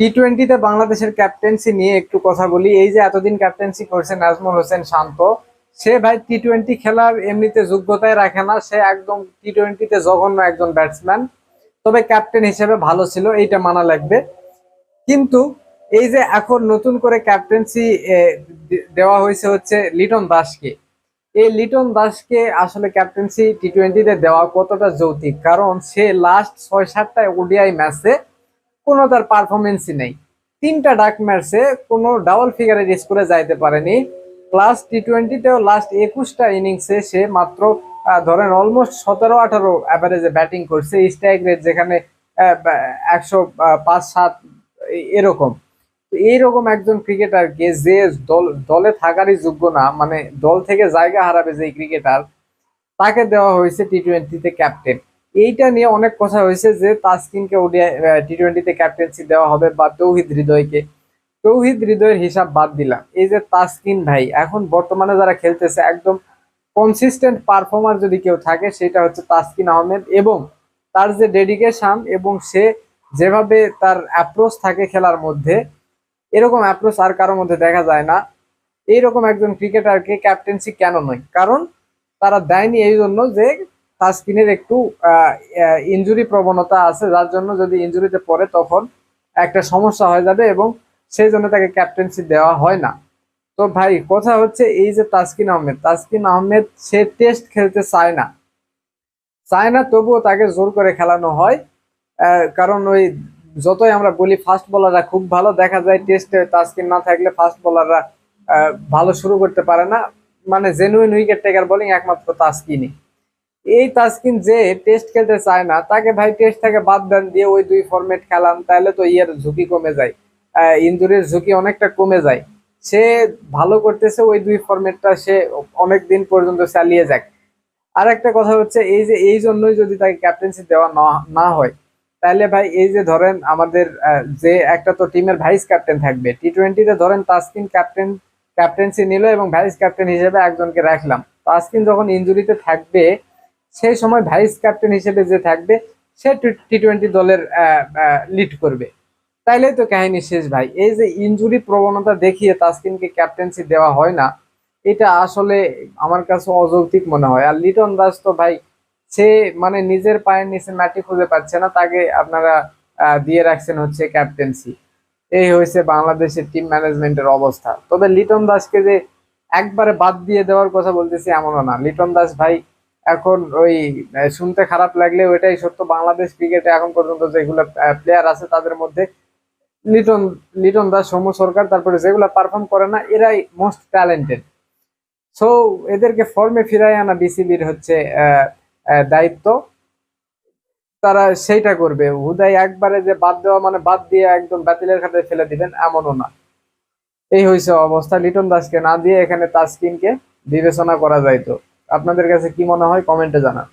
টি টোয়েন্টিতে বাংলাদেশের ক্যাপ্টেন্সি নিয়ে একটু কথা বলি। এই যে এতদিন ক্যাপ্টেন্সি করছে নাজমুল হোসেন শান্ত, সে ভাই টি টোয়েন্টি খেলার এমনিতে যোগ্যতায় রাখে না, সে একদম টি টোয়েন্টিতে জঘন্য একজন ব্যাটসম্যান তবে ক্যাপ্টেন হিসেবে ভালো ছিল, এইটা মানা লাগবে। কিন্তু এই যে এখন নতুন করে ক্যাপ্টেন্সি দেওয়া হয়েছে হচ্ছে লিটন দাসকে। এই লিটন দাসকে আসলে ক্যাপ্টেন্সি টি টোয়েন্টিতে দেওয়া কতটা যৌতিক কারণ সে লাস্ট ছয় সাতটা ওডিআই ম্যাচে কোনো তার পারফরমেন্সই নেই। তিনটা ডাক ম্যাচে কোনো ডাবল ফিগারে রেস করে যাইতে পারেনি। প্লাস টি টোয়েন্টিতেও লাস্ট একুশটা ইনিংসে সে মাত্র ধরেন অলমোস্ট সতেরো, আঠারো অ্যাভারেজে ব্যাটিং করছে। স্ট্রাইক রেট যেখানে একশো পাঁচ, সাত এরকম। এইরকম একজন ক্রিকেটারকে যে দল, দলে থাকারই যোগ্য না মানে দল থেকে জায়গা হারাবে যে ক্রিকেটার তাকে দেওয়া হয়েছে টি টোয়েন্টিতে ক্যাপ্টেন এইটা নিয়ে অনেক কথা হয়েছে যে তাসকিনকে ওডিআই টি টোয়েন্টিতে ক্যাপ্টেন্সি দেওয়া হবে বা তৌহিদ হৃদয়কে। তৌহিদ হৃদয়ের হিসাব বাদ দিলাম। এই যে তাসকিন ভাই, এখন বর্তমানে যারা খেলতেছে, একদম কনসিস্টেন্ট পারফর্মার যদি কেউ থাকে, সেটা হচ্ছে তাসকিন আহমেদ এবং তার যে ডেডিকেশন এবং সে যেভাবে তার অ্যাপ্রোচ থাকে খেলার মধ্যে, এরকম অ্যাপ্রোচ আর কারোর মধ্যে দেখা যায় না। এইরকম একজন ক্রিকেটারকে ক্যাপ্টেন্সি কেন নয়? কারণ তারা দেয়নি এই জন্য যে তাসকিনের একটু ইনজুরি প্রবণতা আছে। যার জন্য যদি ইনজুরিতে পড়ে তখন একটা সমস্যা হয়ে যাবে এবং সেই জন্য তাকে ক্যাপ্টেন্সি দেওয়া হয় না। তো ভাই, কথা হচ্ছে এই যে তাসকিন আহমেদ। তাসকিন আহমেদ, সে টেস্ট খেলতে চায় না। চায় না, তবুও তাকে জোর করে খেলানো হয়। কারণ ওই যতই আমরা বলি ফাস্ট বোলাররা খুব ভালো, দেখা যায় টেস্টে তাসকিন না থাকলে ফাস্ট বোলাররা ভালো শুরু করতে পারে না। মানে জেনুইন উইকেট টেকার বোলিং একমাত্র তাসকিনই। এই তাসকিন যে টেস্ট খেলতে চায় না, তাকে ভাই টেস্ট থেকে বাদ দেন, দিয়ে ওই দুই ফরম্যাট খেলান তাহলে তো ইয়ের ঝুঁকি কমে যায়। ইঞ্জুরির ঝুঁকি অনেকটা কমে যায়। সে ভালো করতেছে, ওই দুই ফরম্যাটটা সে অনেক দিন পর্যন্ত চালিয়ে যাক। আর একটা কথা হচ্ছে, এই যে, এই জন্যই যদি তাকে ক্যাপ্টেন্সি দেওয়া না- হয়, তাহলে ভাই এই যে ধরেন আমাদের যে একটা তো টিমের ভাইস ক্যাপ্টেন থাকবে টি টোয়েন্টিতে ধরেন তাসকিন ক্যাপ্টেন ক্যাপ্টেন্সি নিল এবং ভাইস ক্যাপ্টেন হিসেবে একজনকে রাখলাম। তাসকিন যখন ইনজুরিতে থাকবে সেই সময় ভাইস ক্যাপ্টেন হিসেবে যে থাকবে, সে টি টোয়েন্টি দলের লিড করবে। তাইলেই তো কাহিনী শেষ ভাই। এই যে ইনজুরি প্রবণতা দেখিয়ে তাসকিনকে ক্যাপ্টেন্সি দেওয়া হয় না, এটা আসলে আমার কাছে অযৌক্তিক মনে হয়। আর লিটন দাস তো ভাই, সে মানে নিজের পায়ের নিচে মাটি খুঁজে পাচ্ছে না, তাকে আপনারা দিয়ে রাখছেন হচ্ছে ক্যাপ্টেন্সি এই হয়েছে বাংলাদেশের টিম ম্যানেজমেন্টের অবস্থা। তবে লিটন দাসকে যে একবারে বাদ দিয়ে দেওয়ার কথা বলতেছি এমনও না। লিটন দাস ভাই এখন ওই শুনতে খারাপ লাগলে ওইটাই সত্য, বাংলাদেশ ক্রিকেটে এখন পর্যন্ত যেগুলো প্লেয়ার আছে তাদের মধ্যে লিটন লিটন দাস, সৌম্য সরকার, তারপরে যেগুলো পারফর্ম করে না, এরাই মোস্ট ট্যালেন্টেড সো এদেরকে ফর্মে ফিরাই আনা বিসিবির হচ্ছে দায়িত্ব। তারা সেইটা করবে। হুদাই একবারে যে বাদ দেওয়া মানে বাদ দিয়ে একদম বাতিলের খাতে ফেলে দিবেন, এমনও না। এই হয়েছে অবস্থা। লিটন দাসকে না দিয়ে এখানে তাসকিনকে বিবেচনা করা যাইতো আপনাদের কাছে কি মনে হয় কমেন্টে জানান।